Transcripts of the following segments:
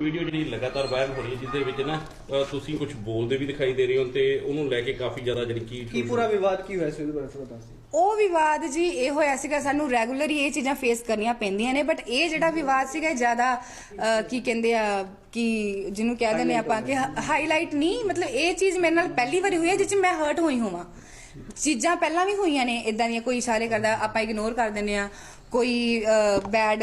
Video ਜਿਹੜੀ ਲਗਾਤਾਰ viral ਹੋ ਰਹੀ ਹੈ ਜਿਹਦੇ ਵਿੱਚ ਨਾ ਅ, ਤੁਸੀਂ ਕੁਝ ਬੋਲਦੇ ਵੀ ਦਿਖਾਈ ਦੇ ਰਹੇ ਹੋ ਤੇ ਉਹਨੂੰ ਲੈ ਕੇ ਕਾਫੀ ਜ਼ਿਆਦਾ ਜਿਹੜੀ ਕੀ ਕੀ ਪੂਰਾ ਵਿਵਾਦ ਕੀ ਹੋਇਆ ਸੀ ਉਹਦੇ ਬਾਰੇ ਥੋੜਾ ਦੱਸ ਦਿਓ। ਉਹ ਵਿਵਾਦ ਜੀ ਇਹ ਹੋਇਆ ਸੀਗਾ ਸਾਨੂੰ ਰੈਗੂਲਰ ਹੀ ਇਹ ਚੀਜ਼ਾਂ ਫੇਸ ਕਰਨੀਆਂ ਪੈਂਦੀਆਂ ਨੇ ਬਟ ਇਹ ਜਿਹੜਾ ਵਿਵਾਦ ਸੀਗਾ ਜ਼ਿਆਦਾ ਕੀ ਕਹਿੰਦੇ ਆ ਕਿ ਜਿਹਨੂੰ ਕਹਿ ਦਿੰਦੇ ਆਪਾਂ ਕਿ ਹਾਈਲਾਈਟ ਨਹੀਂ ਮਤਲਬ ਇਹ ਚੀਜ਼ ਮੇਰੇ ਨਾਲ ਪਹਿਲੀ ਵਾਰੀ ਹੋਈ ਹੈ ਜਿਸ 'ਚ ਮੈਂ ਹਰਟ ਹੋਈ ਹੋਵਾਂ। ਚੀਜ਼ਾਂ ਪਹਿਲਾਂ ਵੀ ਹੋਈਆਂ ਨੇ ਇਦਾਂ ਦੀਆਂ ਕੋਈ ਇਸ਼ਾਰੇ ਕਰਦਾ ਆਪਾਂ ਇਗਨੋਰ ਕਰ ਦਿੰਦੇ ਆ ਕੋਈ ਬੈਡ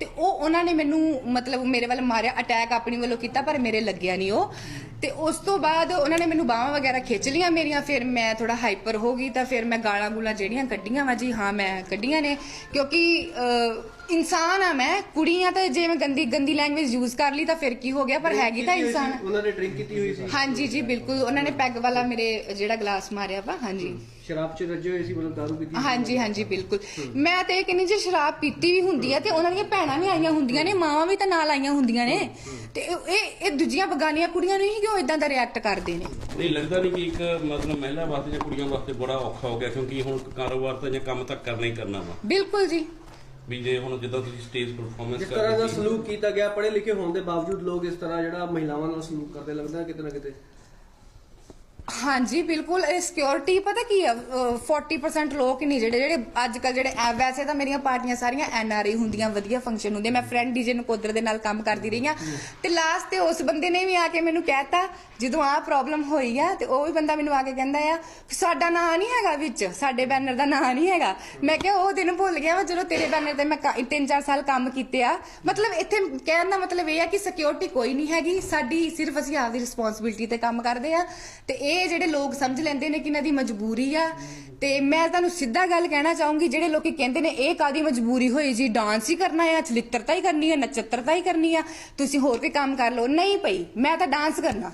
ਤੇ ਉਹ ਉਹਨਾਂ ਨੇ ਮੈਨੂੰ ਮਤਲਬ ਮੇਰੇ ਵੱਲ ਮਾਰਿਆ ਅਟੈਕ ਆਪਣੀ ਵੱਲੋਂ ਕੀਤਾ, ਪਰ ਮੇਰੇ ਲੱਗਿਆ ਨਹੀਂ ਉਹ। ਤੇ ਉਸ ਤੋਂ ਬਾਅਦ ਉਹਨਾਂ ਨੇ ਮੈਨੂੰ ਬਾਹਾਂ ਵਗੈਰਾ ਖਿੱਚ ਲੀਆਂ ਮੇਰੀਆਂ ਫਿਰ ਮੈਂ ਥੋੜਾ ਹਾਈਪਰ ਹੋ ਗਈ ਤਾਂ ਫਿਰ ਮੈਂ ਗਾਲਾਂ ਗੂਲਾਂ ਜਿਹੜੀਆਂ ਕੱਢੀਆਂ ਵਾ ਜੀ ਹਾਂ ਮੈਂ ਕੱਢੀਆਂ ਨੇ। ਕਿਉਂਕਿ ਇਨਸਾਨ ਆ ਮੈਂ ਕੁੜੀ ਆ ਤਾਂ ਜੇ ਮੈਂ ਗੰਦੀ ਗੰਦੀ ਲੈਂਗੁਏਜ ਯੂਜ਼ ਕਰ ਲਈ ਤਾਂ ਫਿਰ ਕੀ ਹੋ ਗਿਆ? ਪਰ ਹੈਗੀ ਤਾਂ ਇਨਸਾਨ। ਉਹਨਾਂ ਨੇ ਡਰਿੰਕ ਕੀਤੀ ਹੋਈ ਸੀ। ਹਾਂਜੀ ਜੀ ਬਿਲਕੁਲ। ਉਹਨਾਂ ਨੇ ਪੈਗ ਵਾਲਾ ਮੇਰੇ ਜਿਹੜਾ ਗਲਾਸ ਮਾਰਿਆ ਵਾ ਹਾਂਜੀ। ਸ਼ਰਾਬ 'ਚ ਰੱਜੇ ਹੋਏ ਸੀ ਮਤਲਬ ਦਾਰੂ ਪੀਤੀ। ਹਾਂਜੀ ਹਾਂਜੀ ਬਿਲਕੁਲ। ਮੈਂ ਤੇ ਇਹ ਕਹਿੰਦੀ ਜੇ ਸ਼ਰਾਬ ਪੀਤੀ ਵੀ ਹੁੰਦੀ ਆ ਤੇ ਉਹਨਾਂ ਦੀਆਂ ਭੈਣਾਂ ਵੀ ਆਈਆਂ ਹੁੰਦੀਆਂ ਨੇ ਮਾਵਾਂ ਵੀ ਤਾਂ ਨਾਲ ਆਈਆਂ ਹੁੰਦੀਆਂ ਨੇ। ਤੇ ਇਹ ਇਹ ਇਹ ਦੂਜੀਆਂ ਬਗਾਨੀਆਂ ਕੁੜੀਆਂ ਨੂੰ ਹੀ ਕਿਉਂ ਇਦਾਂ ਦਾ ਰਿਐਕਟ ਕਰਦੇ ਨੇ। ਨਹੀਂ ਲੱਗਦਾ ਨਹੀਂ ਕਿ ਇੱਕ ਮਤਲਬ ਮਹਿਲਾ ਵਾਸਤੇ ਜਾਂ ਕੁੜੀਆਂ ਵਾਸਤੇ ਬੜਾ ਔਖਾ ਹੋ ਗਿਆ ਕਿਉਂਕਿ ਹੁਣ ਕਾਰੋਬਾਰ ਤਾਂ ਜਾਂ ਕੰਮ ਤਾਂ ਕਰਨਾ ਹੀ ਕਰਨਾ ਵਾ। ਬਿਲਕੁਲ ਜੀ। ਵੀ ਜੇ ਹੁਣ ਜਿੱਦਾਂ ਤੁਸੀਂ ਸਟੇਜ ਪਰਫਾਰਮੈਂਸ ਜਿਸ ਤਰ੍ਹਾਂ ਦਾ ਸਲੂਕ ਕੀਤਾ ਗਿਆ ਪੜ੍ਹੇ ਲਿਖੇ ਹੋਣ ਦੇ ਬਾਵਜੂਦ ਲੋਕ ਇਸ ਤਰ੍ਹਾਂ ਜਿਹੜਾ ਮਹਿਲਾਵਾਂ ਨਾਲ ਸਲੂਕ ਕਰਦੇ ਲੱਗਦਾ ਕਿਤੇ ਨਾ ਕਿਤੇ ਹਾਂਜੀ, ਬਿਲਕੁਲ, ਇਹ ਸਿਕਿਉਰਿਟੀ ਪਤਾ ਕੀ ਆ, ਅਹ 40% ਲੋਕ ਨਹੀਂ ਜਿਹੜੇ ਜਿਹੜੇ ਅੱਜ ਕੱਲ ਜਿਹੜੇ ਐ- ਵੈਸੇ ਤਾਂ ਮੇਰੀਆਂ ਪਾਰਟੀਆਂ ਸਾਰੀਆਂ ਐਨ ਆਰ ਆਈ ਹੁੰਦੀਆਂ, ਵਧੀਆ ਫੰਕਸ਼ਨ ਹੁੰਦੇ, ਮੈਂ ਫਰੈਂਡ ਡੀਜੇ ਨਕੋਦਰ ਦੇ ਨਾਲ ਕੰਮ ਕਰਦੀ ਰਹੀ ਆ। ਤੇ ਲਾਸਟ ਤੇ ਉਸ ਬੰਦੇ ਨੇ ਵੀ ਆ ਕੇ ਮੈਨੂੰ ਕਹਿਤਾ, ਜਦੋਂ ਆਹ ਪ੍ਰੋਬਲਮ ਹੋਈ ਆ, ਤੇ ਉਹ ਵੀ ਬੰਦਾ ਮੈਨੂੰ ਆ ਕੇ ਕਹਿੰਦਾ ਆ, ਸਾਡਾ ਨਾਂ ਨਹੀਂ ਹੈਗਾ ਵਿੱਚ, ਸਾਡੇ ਬੈਨਰ ਦਾ ਨਾਂ ਨਹੀਂ ਹੈਗਾ। ਮੈਂ ਕਿਹਾ, ਉਹ ਦਿਨ ਭੁੱਲ ਗਿਆ ਵਾ, ਜਦੋਂ ਤੇਰੇ ਬੈਨਰ ਤੇ ਮੈਂ 3-4 ਸਾਲ ਕੰਮ ਕੀਤੇ ਆ। ਮਤਲਬ ਇੱਥੇ ਕਹਿਣ ਦਾ ਮਤਲਬ ਇਹ ਆ ਕਿ ਸਿਕਿਉਰਿਟੀ ਕੋਈ ਨਹੀਂ ਹੈਗੀ, ਸਾਡੀ ਸਿਰਫ ਅਸੀਂ ਆਪਦੀ ਰਿਸਪੌਂਸਿਬਿਲਟੀ ਤੇ ਕੰਮ ਕਰਦੇ ਆ, ਤੇ ਇਹ ਜਿਹੜੇ ਲੋਕ ਸਮਝ ਲੈਂਦੇ ਨੇ ਕਿ ਇਹਨਾਂ ਦੀ ਮਜਬੂਰੀ ਆ, ਤੇ ਮੈਂ ਤੁਹਾਨੂੰ ਸਿੱਧਾ ਗੱਲ ਕਹਿਣਾ ਚਾਹੂੰਗੀ, ਜਿਹੜੇ ਲੋਕੀ ਕਹਿੰਦੇ ਨੇ ਇਹ ਕਾਦੀ ਮਜਬੂਰੀ ਹੋਈ ਜੀ ਡਾਂਸ ਹੀ ਕਰਨਾ ਆ ਚਲਿੱਤਰਤਾ ਹੀ ਕਰਨੀ ਆ ਨਚਤਰਤਾ ਹੀ ਕਰਨੀ ਆ, ਤੁਸੀਂ ਹੋਰ ਕੋਈ ਕੰਮ ਕਰ ਲਓ, ਨਹੀਂ ਪਈ ਮੈਂ ਤਾਂ ਡਾਂਸ ਕਰਨਾ।